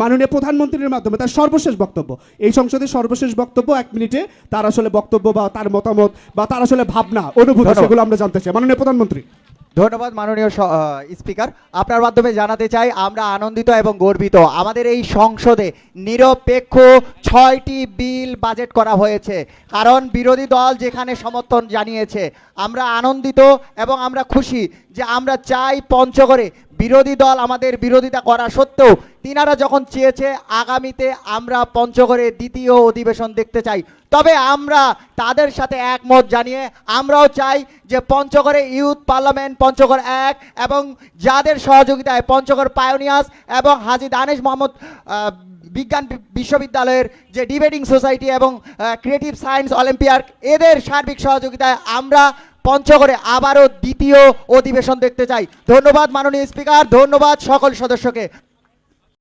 মাননীয় প্রধানমন্ত্রীর মাধ্যমে তার সর্বশেষ বক্তব্য। এই সংসদের সর্বশেষ বক্তব্য এক মিনিটে তার আসলে বক্তব্য বা তার মতামত বা তার আসলে ভাবনা অনুভূতি সেগুলো আমরা জানতে চাই। মাননীয় প্রধানমন্ত্রী। ধন্যবাদ মাননীয় স্পিকার। আপনার মাধ্যমে জানাতে চাই আমরা আনন্দিত এবং গর্বিত। আমাদের এই সংসদে নিরপেক্ষ ছয়টি বিল বাজেট করা হয়েছে। কারণ বিরোধী দল যেখানে সমর্থন জানিয়েছে আমরা আনন্দিত এবং আমরা খুশি যে আমরা চাই পঞ্চগড়ে বিরোধী দল আমাদের বিরোধিতা করা সত্ত্বেও তিনারা যখন চেয়েছে, আগামীতে আমরা পঞ্চগড়ে দ্বিতীয় অধিবেশন দেখতে চাই। তবে আমরা তাদের সাথে একমত জানিয়ে আমরাও চাই যে পঞ্চগড়ে ইউথ পার্লামেন্ট, পঞ্চগড় এক এবং যাদের সহযোগিতায় পঞ্চগড় পায়োনিয়াস এবং হাজি দানেশ মোহাম্মদ বিজ্ঞান বিশ্ববিদ্যালয়ের যে ডিবেটিং সোসাইটি এবং ক্রিয়েটিভ সায়েন্স অলিম্পিয়াড, এদের সার্বিক সহযোগিতায় আমরা পঞ্চগড়ে আবারও দ্বিতীয় অধিবেশন দেখতে চাই। ধন্যবাদ মাননীয় স্পিকার ধন্যবাদ সকল সদস্যকে।